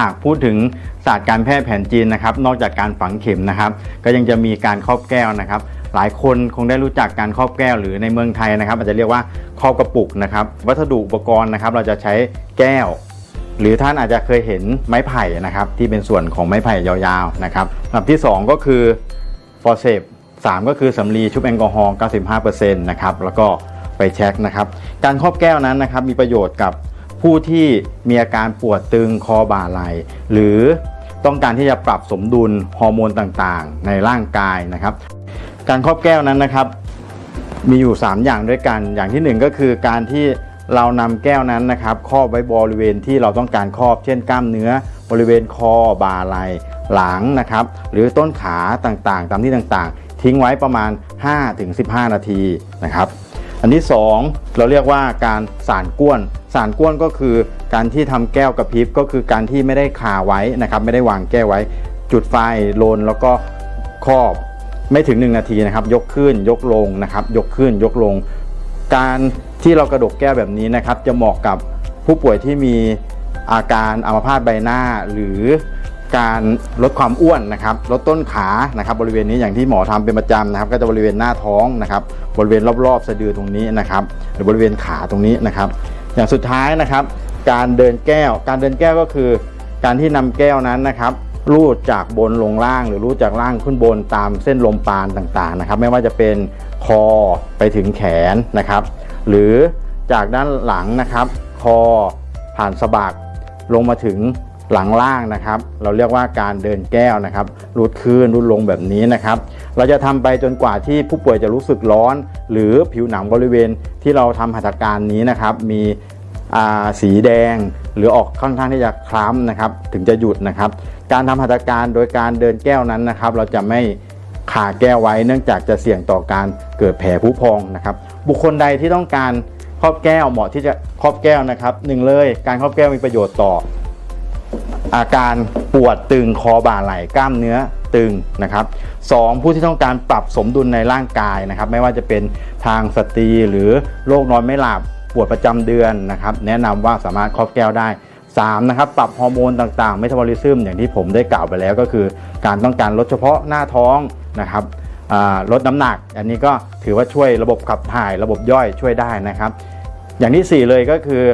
หากพูดถึงศาสตร์การแพทย์แผนจีนนะครับ นอกจากการฝังเข็มนะครับ ก็ยังจะมีการครอบแก้วนะครับ หลายคนคงได้รู้จักการครอบแก้วหรือในเมืองไทยนะครับ อาจจะเรียกว่าครอบกระปุกนะครับ วัสดุอุปกรณ์นะครับ เราจะใช้แก้ว หรือท่านอาจจะเคยเห็นไม้ไผ่นะครับ ที่เป็นส่วนของไม้ไผ่ยาวๆนะครับลำดับที่ 2 ก็คือฟอร์เซป3ก็คือสำลีชุบแอลกอฮอล์95%นะครับแล้วก็ไปเช็คนะครับ การครอบแก้วนั้นนะครับมีประโยชน์กับ ผู้ที่มีอาการปวดตึงคอบ่าไหล่หรือต้องการที่จะปรับสมดุลฮอร์โมนต่างๆ ในร่างกายนะครับ การครอบแก้วนั้นนะครับ มีอยู่ 3 อย่างด้วยกัน อย่างที่ 1 ก็คือการที่เรานำแก้วนั้นนะครับครอบไว้บริเวณที่เราต้องการครอบ เช่นกล้ามเนื้อบริเวณคอบ่าไหล่หลังนะครับ หรือต้นขาต่างๆ ตามที่ต่างๆ ทิ้งไว้ประมาณ 5-15 นาทีนะครับ อันที่ 2 เราเรียกว่าการสารก้วน สารก้วนก็คือการที่ทำแก้วกระพริบก็คือการที่ไม่ได้คาไว้นะครับ ไม่ได้วางแก้วไว้ จุดไฟโลนแล้วก็ครอบไม่ถึง 1 นาทีนะครับ ยกขึ้นยกลงนะครับ ยกขึ้นยกลง การที่เรากระดกแก้วแบบนี้นะครับ จะเหมาะกับผู้ป่วยที่มีอาการอัมพาตใบหน้าหรือ การลดความอ้วนนะครับ ลดต้นขานะครับบริเวณนี้อย่างที่หมอทำเป็นประจำนะครับ ก็จะบริเวณหน้าท้องนะครับ บริเวณรอบๆสะดือตรงนี้นะครับ หรือบริเวณขาตรงนี้นะครับ อย่างสุดท้ายนะครับ การเดินแก้ว การเดินแก้วก็คือการที่นำแก้วนั้นนะครับรูดจากบนลงล่าง หรือรูดจากล่างขึ้นบนตามเส้นลมปานต่างๆนะครับ ไม่ว่าจะเป็นคอไปถึงแขนนะครับ หรือจากด้านหลังนะครับ คอผ่านสะบักลงมาถึง หลังล่างนะครับ เราเรียกว่าการเดินแก้วนะครับรูดขึ้นรูดลงแบบนี้นะครับ เราจะทำไปจนกว่าที่ผู้ป่วยจะรู้สึกร้อน หรือผิวหนังบริเวณที่เราทำหัตถการนี้นะครับ มีสีแดงหรือออกค่อนข้างที่จะคล้ำนะครับ ถึงจะหยุดนะครับ การทำหัตถการโดยการเดินแก้วนั้นนะครับ เราจะไม่ขาแก้วไว้เนื่องจากจะเสี่ยงต่อการเกิดแผลผุพองนะครับ บุคคลใดที่ต้องการครอบแก้วเหมาะที่จะครอบแก้วนะครับหนึ่งเลยการครอบแก้วมีประโยชน์ต่อ อาการปวดตึงคอบ่าไหล่กล้ามเนื้อตึงนะครับสองผู้ที่ต้องการปรับสมดุลในร่างกายนะครับ ไม่ว่าจะเป็นทางสตรีหรือโรคนอนไม่หลับปวดประจำเดือนนะครับ แนะนำว่าสามารถครอบแก้วได้3นะครับปรับฮอร์โมนต่างๆเมตาบอลิซึมอย่างที่ผมได้กล่าวไปแล้วก็คือ การต้องการลดเฉพาะหน้าท้องนะครับลดน้ำหนัก อันนี้ก็ถือว่าช่วยระบบขับถ่ายระบบย่อยช่วยได้นะครับ อย่างที่ 4 เลยก็คือ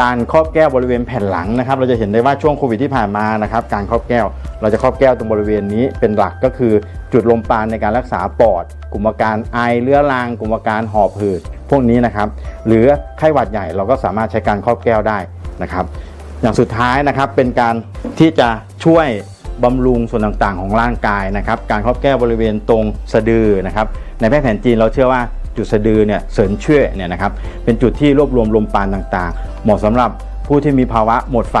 การครอบแก้วบริเวณแผ่นหลังนะครับ เราจะเห็นได้ว่าช่วงโควิดที่ผ่านมานะครับ การครอบแก้ว เราจะครอบแก้วตรงบริเวณนี้เป็นหลักก็คือจุดลมปาณในการรักษาปอด กลุ่มอาการไอเรื้อรังกลุ่มอาการหอบหืดพวกนี้นะครับ หรือไข้หวัดใหญ่เราก็สามารถใช้การครอบแก้วได้นะครับ อย่างสุดท้ายนะครับเป็นการที่จะช่วยบำรุงส่วนต่างๆ ของร่างกายนะครับ การครอบแก้วบริเวณตรงสะดือนะครับ ในแพทย์แผนจีนเราเชื่อว่า จุดสะดือเนี่ยเสริญเชื่อเนี่ยนะครับเป็นจุดที่รวบรวมลมปาณต่างๆ เหมาะสำหรับผู้ที่มีภาวะหมดไฟ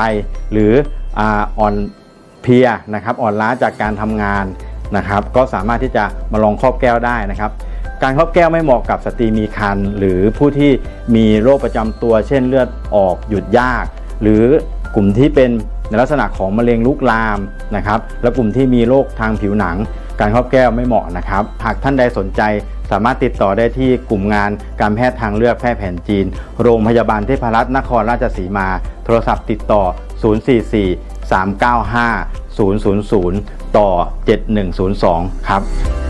หรืออ่อนเพลียนะครับอ่อนล้าจากการทำงานนะครับ ก็สามารถที่จะมาลองครอบแก้วได้นะครับ การครอบแก้วไม่เหมาะกับสตรีมีครรภ์หรือผู้ที่มีโรคประจำตัว เช่นเลือดออกหยุดยาก หรือกลุ่มที่เป็นในลักษณะของมะเร็งลุกลามนะครับ และกลุ่มที่มีโรคทางผิวหนัง การครอบแก้วไม่เหมาะนะครับ หากท่านใดสนใจสามารถติดต่อได้ที่กลุ่มงานการแพทย์ทางเลือกแพทย์แผนจีน โรงพยาบาลเทพรัตน์นครราชสีมา โทรศัพท์ติดต่อ 044 395 000 ต่อ 7102 ครับ